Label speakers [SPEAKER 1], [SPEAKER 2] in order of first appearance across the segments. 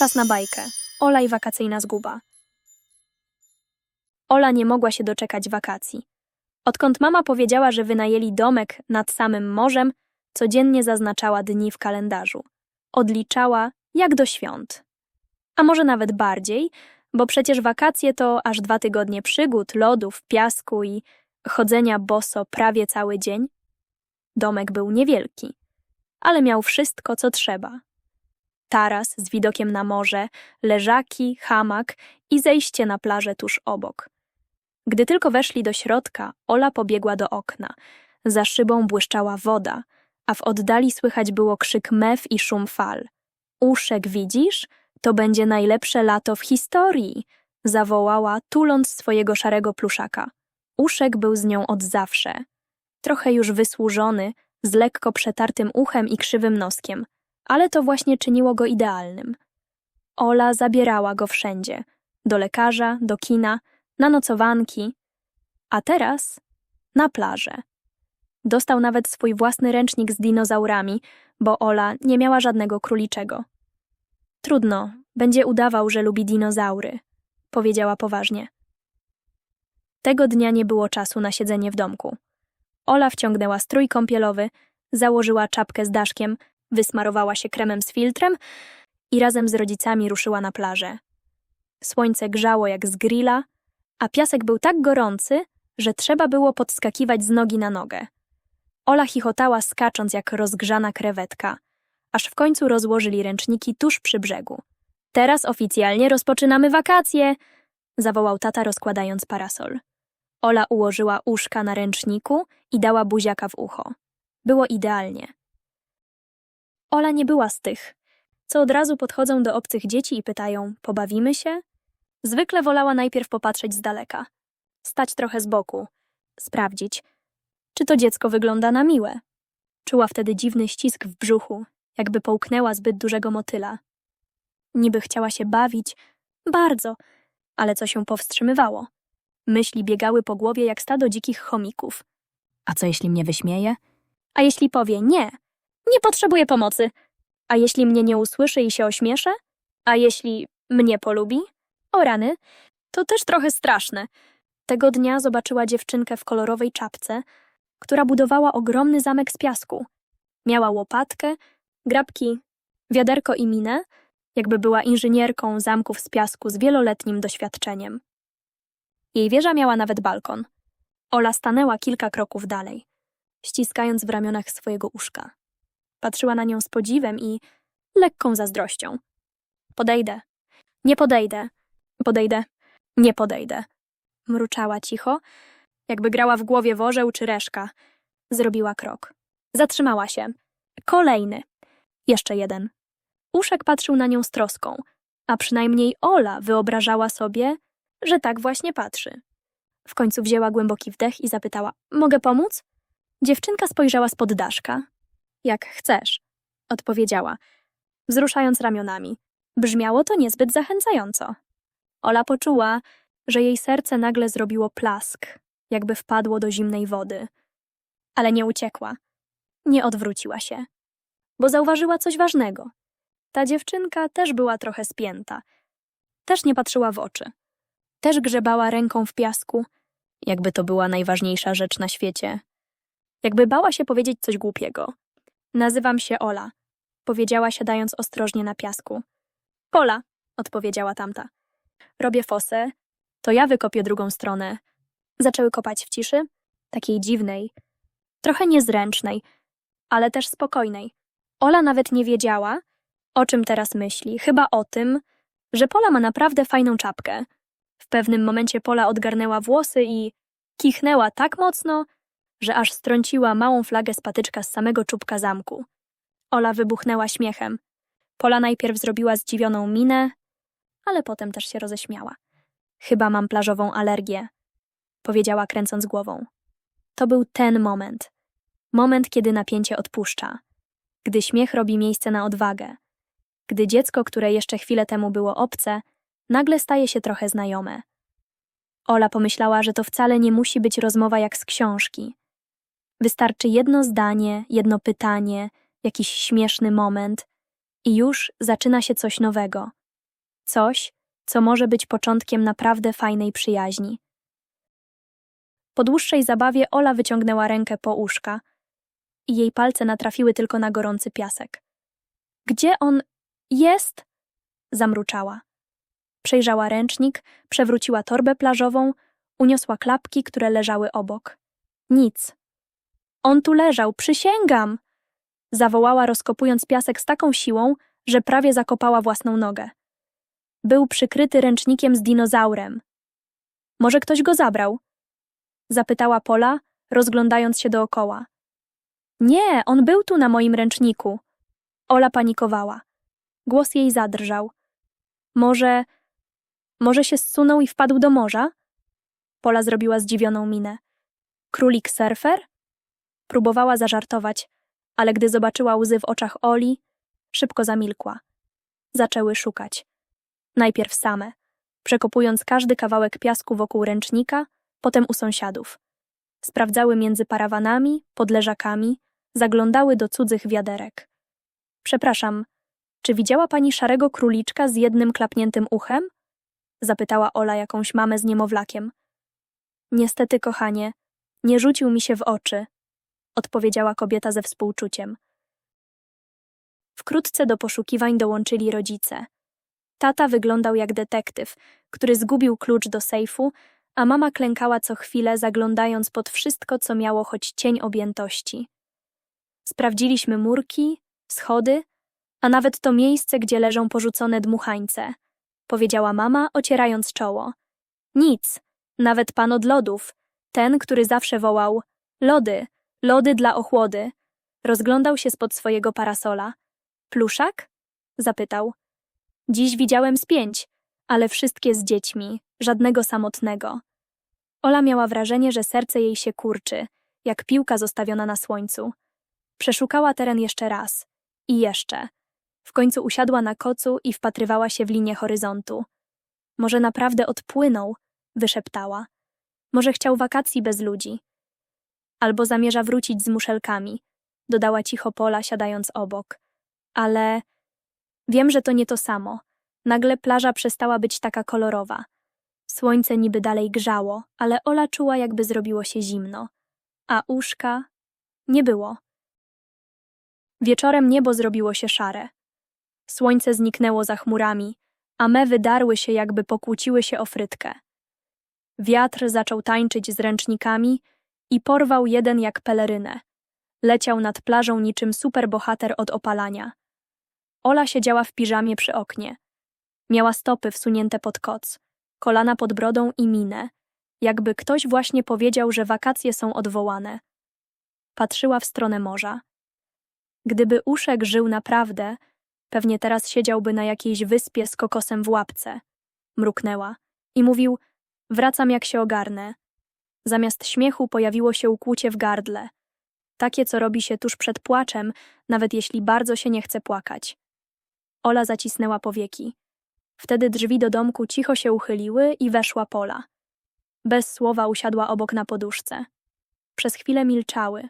[SPEAKER 1] Czas na bajkę. Ola i wakacyjna zguba. Ola nie mogła się doczekać wakacji. Odkąd mama powiedziała, że wynajęli domek nad samym morzem, codziennie zaznaczała dni w kalendarzu. Odliczała jak do świąt. A może nawet bardziej, bo przecież wakacje to aż dwa tygodnie przygód, lodów, piasku i chodzenia boso prawie cały dzień. Domek był niewielki, ale miał wszystko, co trzeba. Taras z widokiem na morze, leżaki, hamak i zejście na plażę tuż obok. Gdy tylko weszli do środka, Ola pobiegła do okna. Za szybą błyszczała woda, a w oddali słychać było krzyk mew i szum fal. Uszek widzisz? To będzie najlepsze lato w historii! zawołała, tuląc swojego szarego pluszaka. Uszek był z nią od zawsze. Trochę już wysłużony, z lekko przetartym uchem i krzywym noskiem, ale to właśnie czyniło go idealnym. Ola zabierała go wszędzie do lekarza, do kina, na nocowanki, a teraz na plażę. Dostał nawet swój własny ręcznik z dinozaurami, bo Ola nie miała żadnego króliczego. Trudno, będzie udawał, że lubi dinozaury, powiedziała poważnie. Tego dnia nie było czasu na siedzenie w domku. Ola wciągnęła strój kąpielowy, założyła czapkę z daszkiem, wysmarowała się kremem z filtrem i razem z rodzicami ruszyła na plażę. Słońce grzało jak z grilla, a piasek był tak gorący, że trzeba było podskakiwać z nogi na nogę. Ola chichotała skacząc jak rozgrzana krewetka, aż w końcu rozłożyli ręczniki tuż przy brzegu. Teraz oficjalnie rozpoczynamy wakacje! zawołał tata rozkładając parasol. Ola ułożyła uszka na ręczniku i dała buziaka w ucho. Było idealnie. Ola nie była z tych, co od razu podchodzą do obcych dzieci i pytają: Pobawimy się? Zwykle wolała najpierw popatrzeć z daleka, stać trochę z boku, sprawdzić, czy to dziecko wygląda na miłe. Czuła wtedy dziwny ścisk w brzuchu, jakby połknęła zbyt dużego motyla. Niby chciała się bawić, bardzo, ale co się powstrzymywało. Myśli biegały po głowie jak stado dzikich chomików. A co jeśli mnie wyśmieje? A jeśli powie nie? Nie potrzebuję pomocy. A jeśli mnie nie usłyszy i się ośmieszę? A jeśli mnie polubi? O rany, to też trochę straszne. Tego dnia zobaczyła dziewczynkę w kolorowej czapce, która budowała ogromny zamek z piasku. Miała łopatkę, grabki, wiaderko i minę, jakby była inżynierką zamków z piasku z wieloletnim doświadczeniem. Jej wieża miała nawet balkon. Ola stanęła kilka kroków dalej, ściskając w ramionach swojego uszka. Patrzyła na nią z podziwem i lekką zazdrością. Podejdę. Nie podejdę. Podejdę. Nie podejdę. Mruczała cicho, jakby grała w głowie worzeł czy reszka. Zrobiła krok. Zatrzymała się. Kolejny. Jeszcze jeden. Uszek patrzył na nią z troską, a przynajmniej Ola wyobrażała sobie, że tak właśnie patrzy. W końcu wzięła głęboki wdech i zapytała: Mogę pomóc? Dziewczynka spojrzała spod daszka. Jak chcesz, odpowiedziała, wzruszając ramionami. Brzmiało to niezbyt zachęcająco. Ola poczuła, że jej serce nagle zrobiło plask, jakby wpadło do zimnej wody. Ale nie uciekła. Nie odwróciła się, bo zauważyła coś ważnego. Ta dziewczynka też była trochę spięta. Też nie patrzyła w oczy. Też grzebała ręką w piasku, jakby to była najważniejsza rzecz na świecie. Jakby bała się powiedzieć coś głupiego. Nazywam się Ola, powiedziała siadając ostrożnie na piasku. Pola, odpowiedziała tamta. Robię fosę, to ja wykopię drugą stronę. Zaczęły kopać w ciszy, takiej dziwnej, trochę niezręcznej, ale też spokojnej. Ola nawet nie wiedziała, o czym teraz myśli, chyba o tym, że Pola ma naprawdę fajną czapkę. W pewnym momencie Pola odgarnęła włosy i kichnęła tak mocno, że aż strąciła małą flagę z patyczka z samego czubka zamku. Ola wybuchnęła śmiechem. Pola najpierw zrobiła zdziwioną minę, ale potem też się roześmiała. Chyba mam plażową alergię, powiedziała kręcąc głową. To był ten moment. Moment, kiedy napięcie odpuszcza. Gdy śmiech robi miejsce na odwagę. Gdy dziecko, które jeszcze chwilę temu było obce, nagle staje się trochę znajome. Ola pomyślała, że to wcale nie musi być rozmowa jak z książki. Wystarczy jedno zdanie, jedno pytanie, jakiś śmieszny moment i już zaczyna się coś nowego, Coś, co może być początkiem naprawdę fajnej przyjaźni. Po dłuższej zabawie Ola wyciągnęła rękę po uszka i jej palce natrafiły tylko na gorący piasek. Gdzie on jest? Zamruczała. Przejrzała ręcznik, przewróciła torbę plażową, uniosła klapki, które leżały obok. Nic. On tu leżał, przysięgam! Zawołała, rozkopując piasek z taką siłą, że prawie zakopała własną nogę. Był przykryty ręcznikiem z dinozaurem. Może ktoś go zabrał? Zapytała Pola, rozglądając się dookoła. Nie, on był tu na moim ręczniku. Ola panikowała. Głos jej zadrżał. Może. Może się zsunął i wpadł do morza? Pola zrobiła zdziwioną minę. Królik surfer? Próbowała zażartować, ale gdy zobaczyła łzy w oczach Oli, szybko zamilkła. Zaczęły szukać. Najpierw same, przekopując każdy kawałek piasku wokół ręcznika, potem u sąsiadów. Sprawdzały między parawanami, pod leżakami, zaglądały do cudzych wiaderek. Przepraszam, czy widziała pani szarego króliczka z jednym klapniętym uchem? Zapytała Ola jakąś mamę z niemowlakiem. Niestety, kochanie, nie rzucił mi się w oczy, odpowiedziała kobieta ze współczuciem. Wkrótce do poszukiwań dołączyli rodzice. Tata wyglądał jak detektyw, który zgubił klucz do sejfu, a mama klękała co chwilę, zaglądając pod wszystko, co miało choć cień objętości. Sprawdziliśmy murki, schody, a nawet to miejsce, gdzie leżą porzucone dmuchańce, powiedziała mama, ocierając czoło. Nic, nawet pan od lodów, ten, który zawsze wołał lody, lody dla ochłody, rozglądał się spod swojego parasola. Pluszak? zapytał. Dziś widziałem z pięć, ale wszystkie z dziećmi, żadnego samotnego. Ola miała wrażenie, że serce jej się kurczy, jak piłka zostawiona na słońcu. Przeszukała teren jeszcze raz. I jeszcze. W końcu usiadła na kocu i wpatrywała się w linię horyzontu. Może naprawdę odpłynął, wyszeptała. Może chciał wakacji bez ludzi. Albo zamierza wrócić z muszelkami, dodała cicho Pola, siadając obok. Ale wiem, że to nie to samo. Nagle plaża przestała być taka kolorowa. Słońce niby dalej grzało, ale Ola czuła, jakby zrobiło się zimno. A uszka nie było. Wieczorem niebo zrobiło się szare. Słońce zniknęło za chmurami, a me wydarły się, jakby pokłóciły się o frytkę. Wiatr zaczął tańczyć z ręcznikami i porwał jeden jak pelerynę. Leciał nad plażą niczym superbohater od opalania. Ola siedziała w piżamie przy oknie. Miała stopy wsunięte pod koc, kolana pod brodą i minę, jakby ktoś właśnie powiedział, że wakacje są odwołane. Patrzyła w stronę morza. Gdyby Uszek żył naprawdę, pewnie teraz siedziałby na jakiejś wyspie z kokosem w łapce. Mruknęła i mówił: Wracam jak się ogarnę. Zamiast śmiechu pojawiło się ukłucie w gardle. Takie, co robi się tuż przed płaczem, nawet jeśli bardzo się nie chce płakać. Ola zacisnęła powieki. Wtedy drzwi do domku cicho się uchyliły i weszła Pola. Bez słowa usiadła obok na poduszce. Przez chwilę milczały.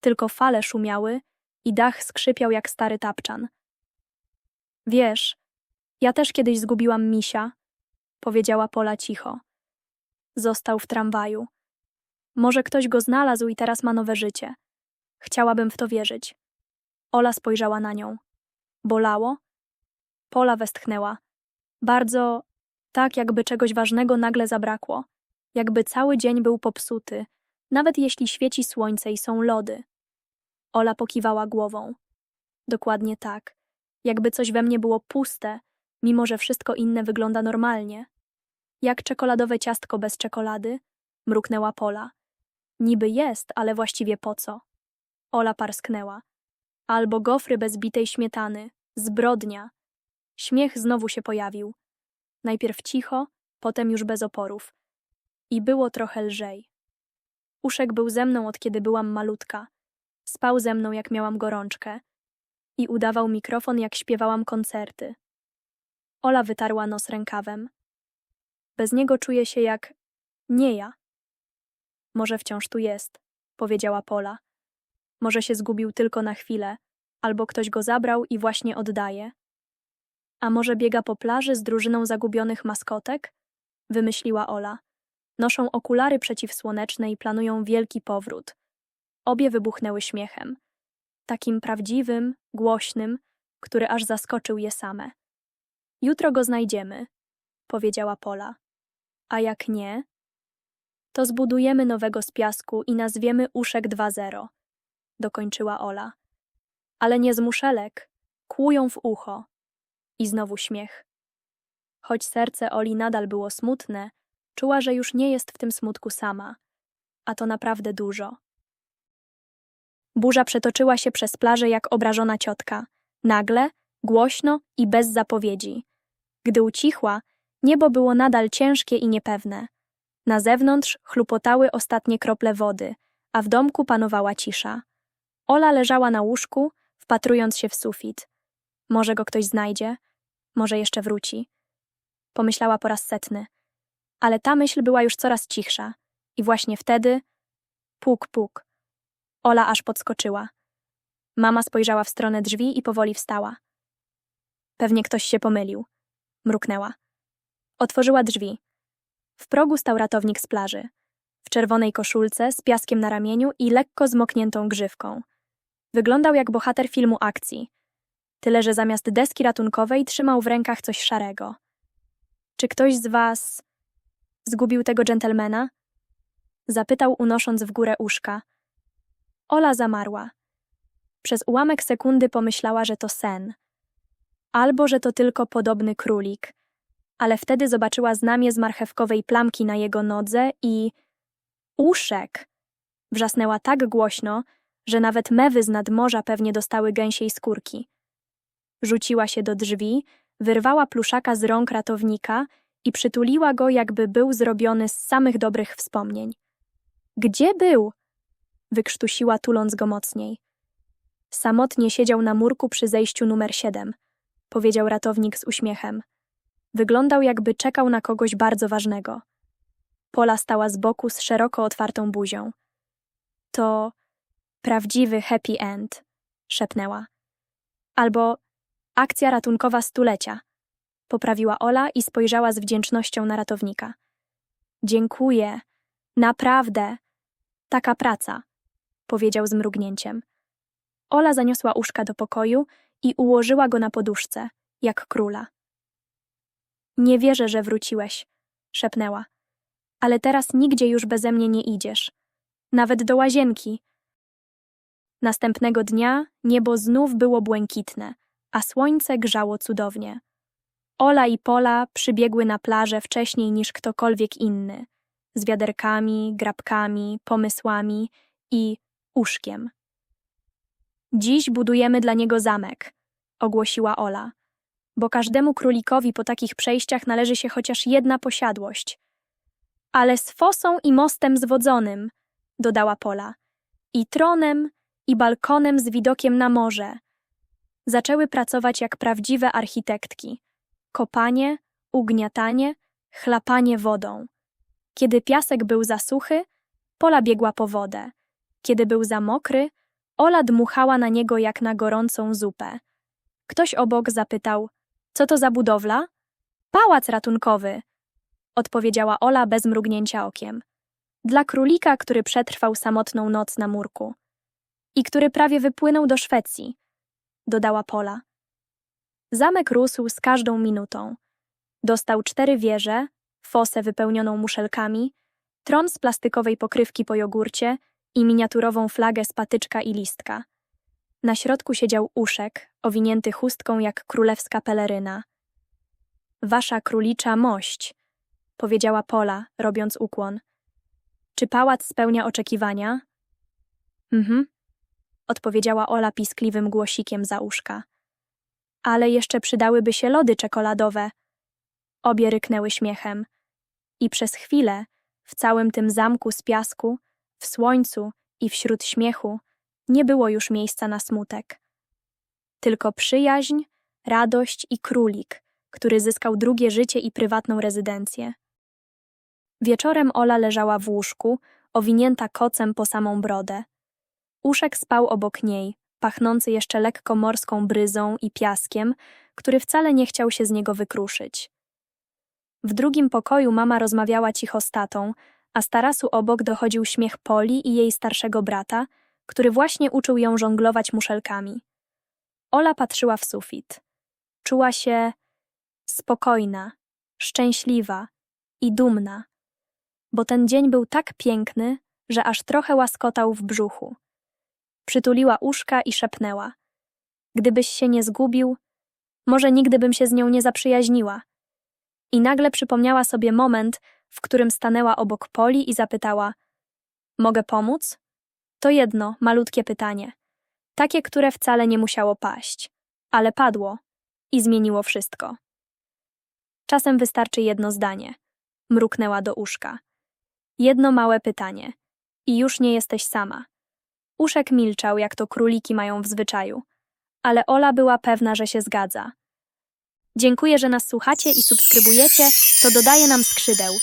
[SPEAKER 1] Tylko fale szumiały i dach skrzypiał jak stary tapczan. Wiesz, ja też kiedyś zgubiłam misia, powiedziała Pola cicho. Został w tramwaju. Może ktoś go znalazł i teraz ma nowe życie. Chciałabym w to wierzyć. Ola spojrzała na nią. Bolało? Pola westchnęła. Bardzo, tak jakby czegoś ważnego nagle zabrakło. Jakby cały dzień był popsuty, nawet jeśli świeci słońce i są lody. Ola pokiwała głową. Dokładnie tak. Jakby coś we mnie było puste, mimo że wszystko inne wygląda normalnie. Jak czekoladowe ciastko bez czekolady? Mruknęła Pola. Niby jest, ale właściwie po co? Ola parsknęła. Albo gofry bez bitej śmietany. Zbrodnia. Śmiech znowu się pojawił. Najpierw cicho, potem już bez oporów. I było trochę lżej. Uszek był ze mną od kiedy byłam malutka. Spał ze mną, jak miałam gorączkę. I udawał mikrofon, jak śpiewałam koncerty. Ola wytarła nos rękawem. Bez niego czuję się jak nie ja. Może wciąż tu jest, powiedziała Pola. Może się zgubił tylko na chwilę, albo ktoś go zabrał i właśnie oddaje. A może biega po plaży z drużyną zagubionych maskotek? Wymyśliła Ola. Noszą okulary przeciwsłoneczne i planują wielki powrót. Obie wybuchnęły śmiechem. Takim prawdziwym, głośnym, który aż zaskoczył je same. Jutro go znajdziemy, powiedziała Pola. A jak nie, to zbudujemy nowego z piasku i nazwiemy Uszek 2.0, dokończyła Ola. Ale nie z muszelek, kłują w ucho. I znowu śmiech. Choć serce Oli nadal było smutne, czuła, że już nie jest w tym smutku sama. A to naprawdę dużo. Burza przetoczyła się przez plażę jak obrażona ciotka. Nagle, głośno i bez zapowiedzi. Gdy ucichła, niebo było nadal ciężkie i niepewne. Na zewnątrz chlupotały ostatnie krople wody, a w domku panowała cisza. Ola leżała na łóżku, wpatrując się w sufit. Może go ktoś znajdzie, może jeszcze wróci. Pomyślała po raz setny. Ale ta myśl była już coraz cichsza. I właśnie wtedy... Puk, puk. Ola aż podskoczyła. Mama spojrzała w stronę drzwi i powoli wstała. Pewnie ktoś się pomylił. Mruknęła. Otworzyła drzwi. W progu stał ratownik z plaży. W czerwonej koszulce, z piaskiem na ramieniu i lekko zmokniętą grzywką. Wyglądał jak bohater filmu akcji. Tyle, że zamiast deski ratunkowej trzymał w rękach coś szarego. Czy ktoś z was zgubił tego dżentelmena? Zapytał, unosząc w górę uszka. Ola zamarła. Przez ułamek sekundy pomyślała, że to sen. Albo, że to tylko podobny królik. Ale wtedy zobaczyła znamie z marchewkowej plamki na jego nodze i... Uszek! Wrzasnęła tak głośno, że nawet mewy z nadmorza pewnie dostały gęsiej skórki. Rzuciła się do drzwi, wyrwała pluszaka z rąk ratownika i przytuliła go, jakby był zrobiony z samych dobrych wspomnień. Gdzie był? Wykrztusiła, tuląc go mocniej. Samotnie siedział na murku przy zejściu numer siedem, powiedział ratownik z uśmiechem. Wyglądał, jakby czekał na kogoś bardzo ważnego. Pola stała z boku z szeroko otwartą buzią. To prawdziwy happy end, szepnęła. Albo akcja ratunkowa stulecia, poprawiła Ola i spojrzała z wdzięcznością na ratownika. Dziękuję, naprawdę. Taka praca, powiedział z mrugnięciem. Ola zaniosła uszka do pokoju i ułożyła go na poduszce, jak króla. Nie wierzę, że wróciłeś, szepnęła. Ale teraz nigdzie już beze mnie nie idziesz. Nawet do łazienki. Następnego dnia niebo znów było błękitne, a słońce grzało cudownie. Ola i Pola przybiegły na plażę wcześniej niż ktokolwiek inny, z wiaderkami, grabkami, pomysłami i uszkiem. Dziś budujemy dla niego zamek, ogłosiła Ola, bo każdemu królikowi po takich przejściach należy się chociaż jedna posiadłość. Ale z fosą i mostem zwodzonym, dodała Pola, i tronem, i balkonem z widokiem na morze. Zaczęły pracować jak prawdziwe architektki. Kopanie, ugniatanie, chlapanie wodą. Kiedy piasek był za suchy, Pola biegła po wodę. Kiedy był za mokry, Ola dmuchała na niego jak na gorącą zupę. Ktoś obok zapytał, co to za budowla? Pałac ratunkowy, odpowiedziała Ola bez mrugnięcia okiem. Dla królika, który przetrwał samotną noc na murku i który prawie wypłynął do Szwecji, dodała Pola. Zamek rósł z każdą minutą. Dostał cztery wieże, fosę wypełnioną muszelkami, tron z plastikowej pokrywki po jogurcie i miniaturową flagę z patyczka i listka. Na środku siedział uszek, owinięty chustką jak królewska peleryna. Wasza królicza mość, powiedziała Pola, robiąc ukłon. Czy pałac spełnia oczekiwania? Mhm, odpowiedziała Ola piskliwym głosikiem za uszka. Ale jeszcze przydałyby się lody czekoladowe. Obie ryknęły śmiechem. I przez chwilę, w całym tym zamku z piasku, w słońcu i wśród śmiechu, nie było już miejsca na smutek. Tylko przyjaźń, radość i królik, który zyskał drugie życie i prywatną rezydencję. Wieczorem Ola leżała w łóżku, owinięta kocem po samą brodę. Uszek spał obok niej, pachnący jeszcze lekko morską bryzą i piaskiem, który wcale nie chciał się z niego wykruszyć. W drugim pokoju mama rozmawiała cicho z tatą, a z tarasu obok dochodził śmiech Poli i jej starszego brata, który właśnie uczył ją żonglować muszelkami. Ola patrzyła w sufit. Czuła się spokojna, szczęśliwa i dumna, bo ten dzień był tak piękny, że aż trochę łaskotał w brzuchu. Przytuliła uszka i szepnęła: Gdybyś się nie zgubił, może nigdy bym się z nią nie zaprzyjaźniła. I nagle przypomniała sobie moment, w którym stanęła obok Poli i zapytała: Mogę pomóc? To jedno, malutkie pytanie. Takie, które wcale nie musiało paść, ale padło i zmieniło wszystko. Czasem wystarczy jedno zdanie. Mruknęła do uszka. Jedno małe pytanie. I już nie jesteś sama. Uszek milczał, jak to króliki mają w zwyczaju. Ale Ola była pewna, że się zgadza. Dziękuję, że nas słuchacie i subskrybujecie, to dodaje nam skrzydeł.